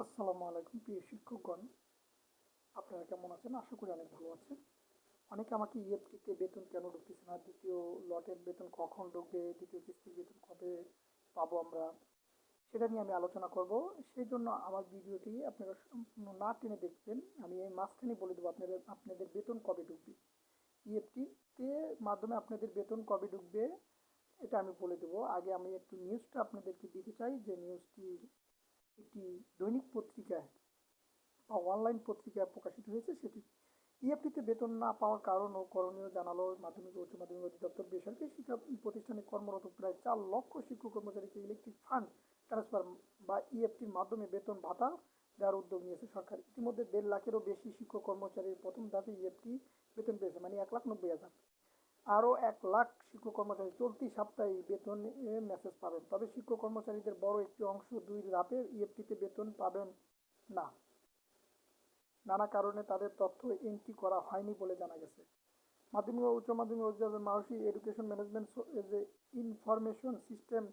আসসালামু আলাইকুম, প্রিয় শিক্ষকগণ। আপনারা কেমন আছেন? আশা করি অনেক ভালো আছেন। অনেকে আমাকে ইএফটিতে বেতন কেন ঢুকতেছে না? দ্বিতীয় লটের বেতন কখন ঢুকবে? দ্বিতীয় কিস্তির বেতন কবে পাবো আমরা? সেটা নিয়ে আমি আলোচনা করব। সেই জন্য আমার ভিডিওটি আপনারা সম্পূর্ণ না টেনে দেখবেন। আমি এই মাঝখানে বলে দেবো আপনাদের আপনাদের বেতন কবে ঢুকবে। ইএফটিতে মাধ্যমে আপনাদের বেতন কবে ঢুকবে, এটা আমি বলে দেবো। আগে আমি একটু নিউজটা আপনাদেরকে দিতে চাই। যে নিউজটি একটি দৈনিক পত্রিকায় বা অনলাইন পত্রিকায় প্রকাশিত হয়েছে সেটি ইএফটিতে বেতন না পাওয়ার কারণ ও করণীয় জানালো মাধ্যমিক উচ্চ মাধ্যমিক অধিদপ্তর বেসরকারি শিক্ষা প্রতিষ্ঠানে কর্মরত প্রায় চার লক্ষ শিক্ষক কর্মচারীকে ইলেকট্রিক ফান্ড ট্রান্সফার বা ইএফটির মাধ্যমে বেতন ভাতা দেওয়ার উদ্যোগ নিয়েছে সরকার। ইতিমধ্যে দেড় লাখেরও বেশি শিক্ষক কর্মচারীর প্রথম ধাপে ইএফটি বেতন পেয়েছে মানে এক লাখ নব্বই হাজার। আরও এক লাখ শিক্ষক কর্মচারী চলতি সপ্তাহে বেতন মেসেজ পাবেন। তবে শিক্ষক কর্মচারীদের বড় একটি অংশ দুই ধাপে ইএফটিতে বেতন পাবেন না। নানা কারণে তাদের তথ্য এন্ট্রি করা হয়নি বলে জানা গেছে। মাধ্যমিক ও উচ্চ মাধ্যমিক অধিদপ্তর মাহসি education management information system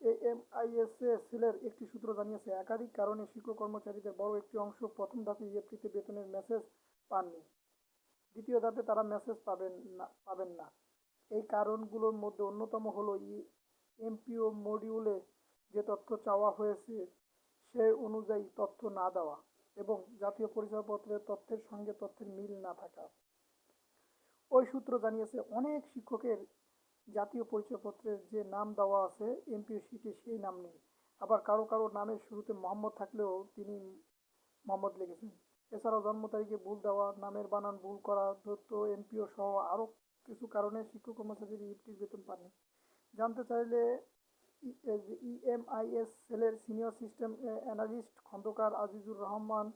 AMIS সেলের একটি সূত্র জানিয়েছে, একাধিক কারণে শিক্ষক কর্মচারীদের বড় একটি অংশ প্রথম ধাপে ইএফটিতে বেতনের মেসেজ পাননি। দ্বিতীয় ধাপে তারা মেসেজ পাবেন না পাবেন না। এই কারণগুলোর মধ্যে অন্যতম হলো ই এমপিও মডিউলে যে তথ্য চাওয়া হয়েছে, সে অনুযায়ী তথ্য না দেওয়া এবং জাতীয় পরিচয়পত্রের তথ্যের সঙ্গে তথ্যের মিল না থাকা। ওই সূত্র জানিয়েছে, অনেক শিক্ষকের জাতীয় পরিচয়পত্রের যে নাম দেওয়া আছে, এমপিও শিটে সেই নাম নেই। আবার কারও কারও নামের শুরুতে মোহাম্মদ থাকলেও তিনি মোহাম্মদ লিখেছেন। এছাড়াও জন্ম তারিখে ভুল দেওয়া, নামের বানান ভুল করা তথ্য এমপিও সহ আরও কিছু কারণে শিক্ষক কর্মচারীর ইফটির বেতন পাননি। জানতে চাইলে ইএমআইএস সেলের senior system analyst Khandakar Azizur Rahman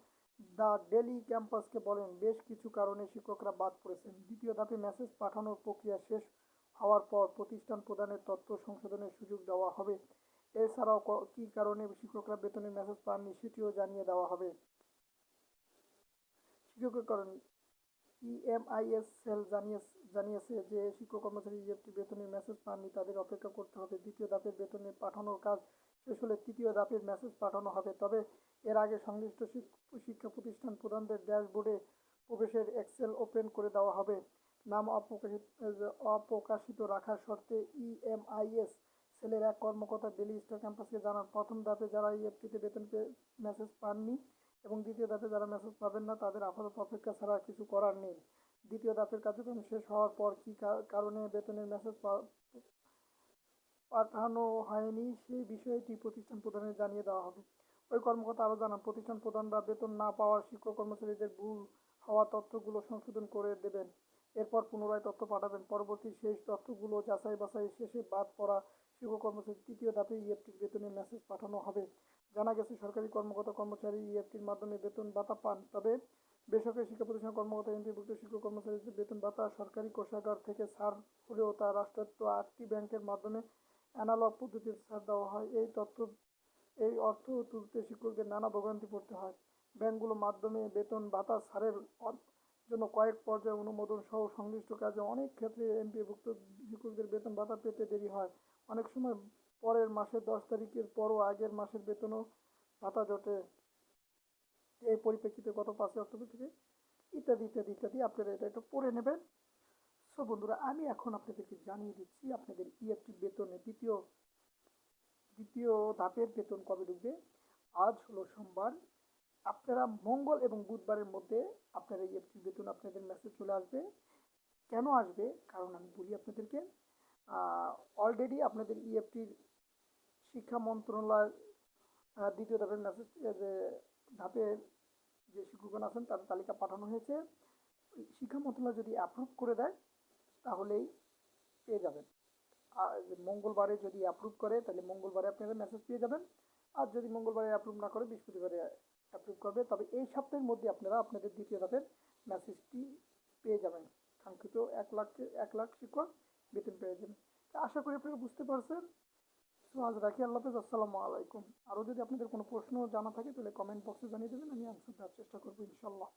the daily ক্যাম্পাসকে বলেন, বেশ কিছু কারণে শিক্ষকরা বাদ পড়েছেন। দ্বিতীয় ধাপে মেসেজ পাঠানোর প্রক্রিয়া শেষ হওয়ার পর প্রতিষ্ঠান প্রদানের তথ্য সংশোধনের সুযোগ দেওয়া হবে। এছাড়াও কী কারণে শিক্ষকরা বেতনের মেসেজ পাননি সেটিও জানিয়ে দেওয়া হবে। শিক্ষককরণ ইএমআইএস সেল জানিয়ে জানিয়েছে যে শিক্ষক কর্মচারী ইএফটি বেতনের মেসেজ পাননি, তাদের অপেক্ষা করতে হবে। দ্বিতীয় ধাপের বেতনে পাঠানোর কাজ শেষ হলে তৃতীয় ধাপের মেসেজ পাঠানো হবে। তবে এর আগে সংশ্লিষ্ট শিক্ষা প্রতিষ্ঠান প্রধানদের ড্যাশবোর্ডে প্রবেশের এক্সেল ওপেন করে দেওয়া হবে। নাম অপ্রকাশিত অপ্রকাশিত রাখার শর্তে ইএমআইএস সেলের এক কর্মকর্তা ডেলি স্টার ক্যাম্পাসকে জানান, প্রথম ধাপে যারা ইএফটিতে বেতন মেসেজ পাননি এবং দ্বিতীয় ধাপে যারা মেসেজ পাবেন না, তাদের আপাতত অপেক্ষা ছাড়া কিছু করার নেই। দ্বিতীয় ধাপের কার্যক্রম শেষ হওয়ার পর কী কারণে বেতনের মেসেজ পাঠানো হয়নি, সেই বিষয়টি প্রতিষ্ঠান প্রধানের জানিয়ে দেওয়া হবে। ওই কর্মকর্তা আরও জানান, প্রতিষ্ঠান প্রধানরা বেতন না পাওয়ার শিক্ষক কর্মচারীদের ভুল হওয়া তথ্যগুলো সংশোধন করে দেবেন। এরপর পুনরায় তথ্য পাঠাবেন। পরবর্তী শেষ তথ্যগুলো যাচাই বাছাই শেষে বাদ পড়া শিক্ষক কর্মচারী তৃতীয় ধাপে ইএফটির বেতনের মেসেজ পাঠানো হবে। জানা গেছে, সরকারি কর্মকর্তা কর্মচারী ইএফটির মাধ্যমে বেতন ভাতা পান, তবে বেসরকারি শিক্ষা প্রতিষ্ঠান কর্মকর্তা এমপিভুক্ত শিক্ষক কর্মচারীদের বেতন ভাতা সরকারি কোষাগার থেকে ছাড় হলেও তা রাষ্ট্রায়ত্ত আটটি ব্যাংকের মাধ্যমে অ্যানালগ পদ্ধতিতে ছাড় দেওয়া হয়। এই তথ্য, এই অর্থ তুলতে শিক্ষকদের নানা ভোগান্তি পড়তে হয়। ব্যাংকগুলোর মাধ্যমে বেতন ভাতা ছাড়ের জন্য কয়েক পর্যায়ে অনুমোদন সহ সংশ্লিষ্ট কাজে অনেক ক্ষেত্রে এমপিভুক্ত শিক্ষকদের বেতন ভাতা পেতে দেরি হয়। অনেক সময় পরের মাসের দশ তারিখের পরও আগের মাসের বেতনও ভাতা জোটে। এই পরিপ্রেক্ষিতে গত পাঁচই অক্টোবর থেকে ইত্যাদি ইত্যাদি ইত্যাদি আপনারা এটা একটু পড়ে নেবেন। সো বন্ধুরা, আমি এখন আপনাদেরকে জানিয়ে দিচ্ছি আপনাদের ইএফটি বেতনে দ্বিতীয় দ্বিতীয় ধাপের বেতন কবে ঢুকবে? আজ হলো সোমবার। আপনারা মঙ্গল এবং বুধবারের মধ্যে আপনারা ইএফটি বেতন আপনাদের মেসেজ চলে আসবে। কেন আসবে? কারণ আমি বলি আপনাদেরকে অলরেডি আপনাদের ইএফটির শিক্ষা মন্ত্রণালয় দ্বিতীয় ধাপের মেসেজ যে ধাপের যে শিক্ষকগণ আছেন তাদের তালিকা পাঠানো হয়েছে। শিক্ষা মন্ত্রণালয় যদি অ্যাপ্রুভ করে দেয়, তাহলেই পেয়ে যাবেন। আর মঙ্গলবারে যদি অ্যাপ্রুভ করে, তাহলে মঙ্গলবারে আপনারা মেসেজ পেয়ে যাবেন। আর যদি মঙ্গলবারে অ্যাপ্রুভ না করে, বৃহস্পতিবারে অ্যাপ্রুভ করবে। তবে এই সপ্তাহের মধ্যে আপনারা আপনাদের দ্বিতীয় ধাপের মেসেজটি পেয়ে যাবেন। কাঙ্ক্ষিত এক লাখ এক লাখ শিক্ষক বেতন পেয়ে যাবেন। আশা করি আপনারা বুঝতে পারছেন। তো আজ রাখি, আল্লাহ হাফেজ, আসসালামু আলাইকুম। আরও যদি আপনাদের কোনো প্রশ্ন জানা থাকে, তাহলে কমেন্ট বক্সে জানিয়ে দেবেন, আমি আনসার দেওয়ার চেষ্টা করব ইনশাল্লাহ